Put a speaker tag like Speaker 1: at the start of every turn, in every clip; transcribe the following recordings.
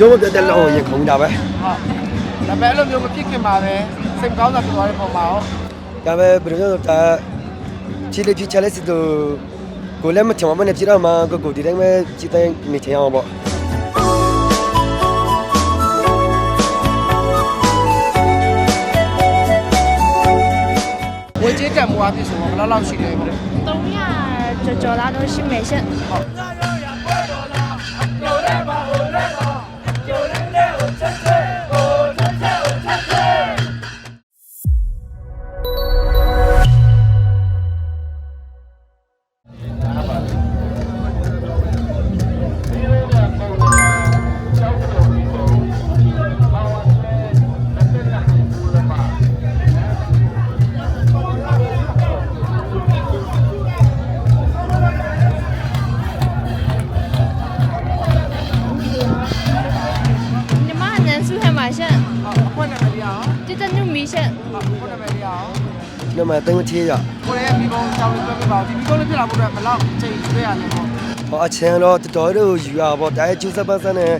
Speaker 1: ရုံးမပြတ်တဲ့လောက်ရင်ခုံတာပဲ
Speaker 2: ဟုတ်ဒါပေမဲ့အဲ့လိုမျိုးမဖြစ်ခင်ပါပဲစိတ်ကောင်းတာဖြစ်သွားတဲ့ပုံမှာရော
Speaker 1: ဒါပဲဘယ်လိုလဲဆိုတော့ချီလေးချီချလေးစစ်တော့ကိုလည်းမချင်မနဲ့ပြတော့မှကိုကိုဒီတိုင်းပဲချီတိုင်းနေချင်အောင်ပေါ့
Speaker 2: ဝေကြီးကံမွားဖြစ်ဆိုတော့ဘယ်လောက်လောက်ရှိလဲပေါ့
Speaker 3: 300ကျော်ကျော်လောက်တော့ရှိ
Speaker 2: အခွင့်နာမည်လေးအောင်
Speaker 3: တတနုမီရှင့်
Speaker 2: ဟုတ်အခွင့်နာမည်လေးအောင်
Speaker 1: ဒီမှာတင်းချေးရ
Speaker 2: ကိုရဲ့မိဘကြောင်းလေးပြောပြပါဦးဒီမိဘလေးဖြစ်လာဖို့အတွက်ဘယ်လောက်ချိန်ရွေးရလဲပေါ့
Speaker 1: ဟောအချင်တော့တော်တော်တို့ယူရပေါ့ဒါကျူစပတ်စနဲ့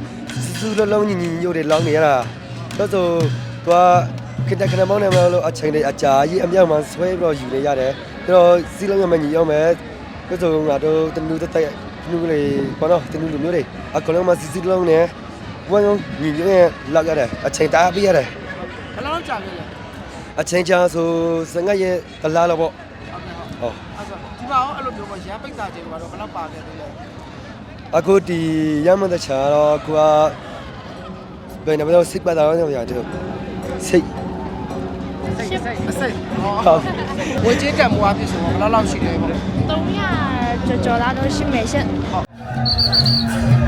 Speaker 1: စူးလုံးလုံးညီညီညို့တွေလောင်းနေရတာတော့ဆိုသွားခက်တဲ့ခဏမောင်းနေမလို့အချိန်တွေအကြာကြီးအမြောက်မှဆွဲပြီးတော့ယူနေရတယ်ပြီးတော့စီးလုံးရမညီအောင်မယ်ပြီးတော့ငါတို့တနူးတက်တက်နူးလေးဘာလို့တနူးလိုမျိုးတွေအကလုံးမှစီးစီးလုံးနဲ့ ဝမ်းရောညီညွတ်ရဲ့လောက်ရတယ်အချိန်တားပြရတယ်
Speaker 2: ဘယ်လောက်ကြာလဲလဲ
Speaker 1: အချိန်ကြာဆိုစငတ်ရဲ့တလားတော့ပေါ့
Speaker 2: ဟုတ်ကဲ့ဟုတ်
Speaker 1: ဟော
Speaker 2: အဲ့ဆိုဒီမှာရောအဲ့လိုမျိုးပေါ့ရန်ပိတ်တာချိန်ကတော့ဘယ်လောက်ပါခဲ့သေးလဲ
Speaker 1: အခုဒီရမတဲ့ချာတော့ကိုကဘယ်နဲ့မလို့စိတ်ပတ်တာတော့ရတယ်စိတ်
Speaker 2: စိတ်စိတ်အစိတ်
Speaker 1: ဟုတ်
Speaker 2: ဝေကြီးကံမွားဖြစ်ဆိုတော့ဘယ်လောက်လောက်ရှိလဲပေါ့
Speaker 3: 300ကျော်ကျော်လောက်တော့ရှိမယ်ရှင့်
Speaker 2: ဝေး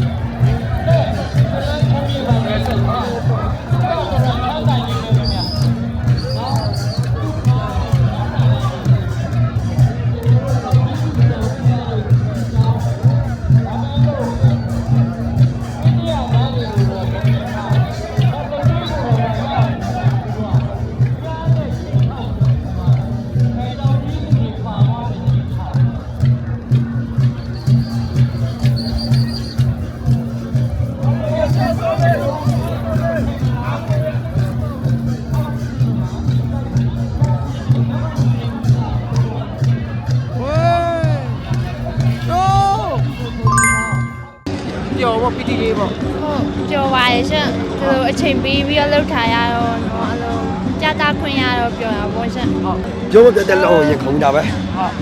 Speaker 2: ပြောပေါ့ပီတီလေးပေါ့
Speaker 3: ဟုတ်ကျော်ပါရဲ့ရှင့်ဒီလိုအချိန်ပေးပြီးတော့လှုပ်ထားရတော့နော်အဲ့လိုကြာတာခွင့်ရတော့ပြောတာပေါ့ရှင့်
Speaker 2: ဟုတ်
Speaker 1: ရုံးမပြတ်တဲ့လောက်ရင်ခုံတာပဲ
Speaker 2: ဟုတ်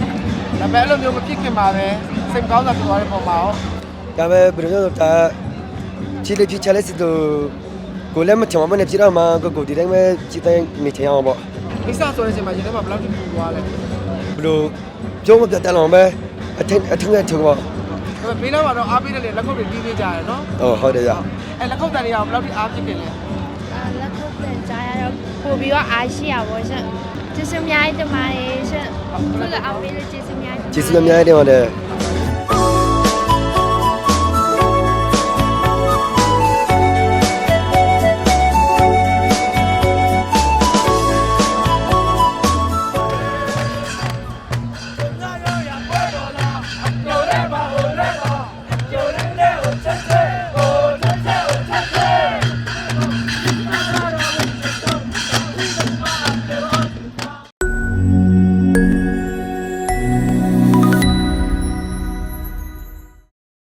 Speaker 2: ဒါပေမဲ့အဲ့လိုမျိုးမဖြစ်ခင်ပါပဲစိတ်ကောင်းတာဖြစ်သွားတဲ့ပုံမှာရော
Speaker 1: ဒါပဲဘယ်လိုလဲဆိုတော့ချီလေးချီလေးစစ်တော့ကိုလည်းမချင်မနဲ့ပြတော့မှကိုကိုဒီတိုင်းပဲချီတိုင်းနေချင်အောင်ပေါ့
Speaker 2: ကိစ္စဆိုတဲ့အချိန်မှာရင်ထဲမှာဘယ်လောက်ထိပူသွားလဲ
Speaker 1: ဘယ်လိုရုံးမပြတ်တဲ့လောက်ပဲအထင်အထင်နဲ့ထုံပေါ့
Speaker 2: ဒါပေမဲ့ဘေးနားမှာတော့အားပေးတဲ့လေလက်ခုပ်တွေတီးပေးကြရတယ်နော်
Speaker 1: ဟုတ်ဟုတ်တယ်ရ
Speaker 2: အဲလက်ခုပ်တန်တွေကဘယ်လောက်ထိအားဖြစ်ခင်လဲ
Speaker 3: အဲ့လက်ခုပ်တင်ကြရတော့ပို့ပြီးတော့အားရှိရပေါ့ရှင့်ကျေးဇူးအများကြီးတင်ပါတယ်ရှင့်ခုလည်းအောင်ပေးလို့ကျေးဇူးအများကြီး
Speaker 1: ကျေးဇူးအများကြီးတင်ပါတယ်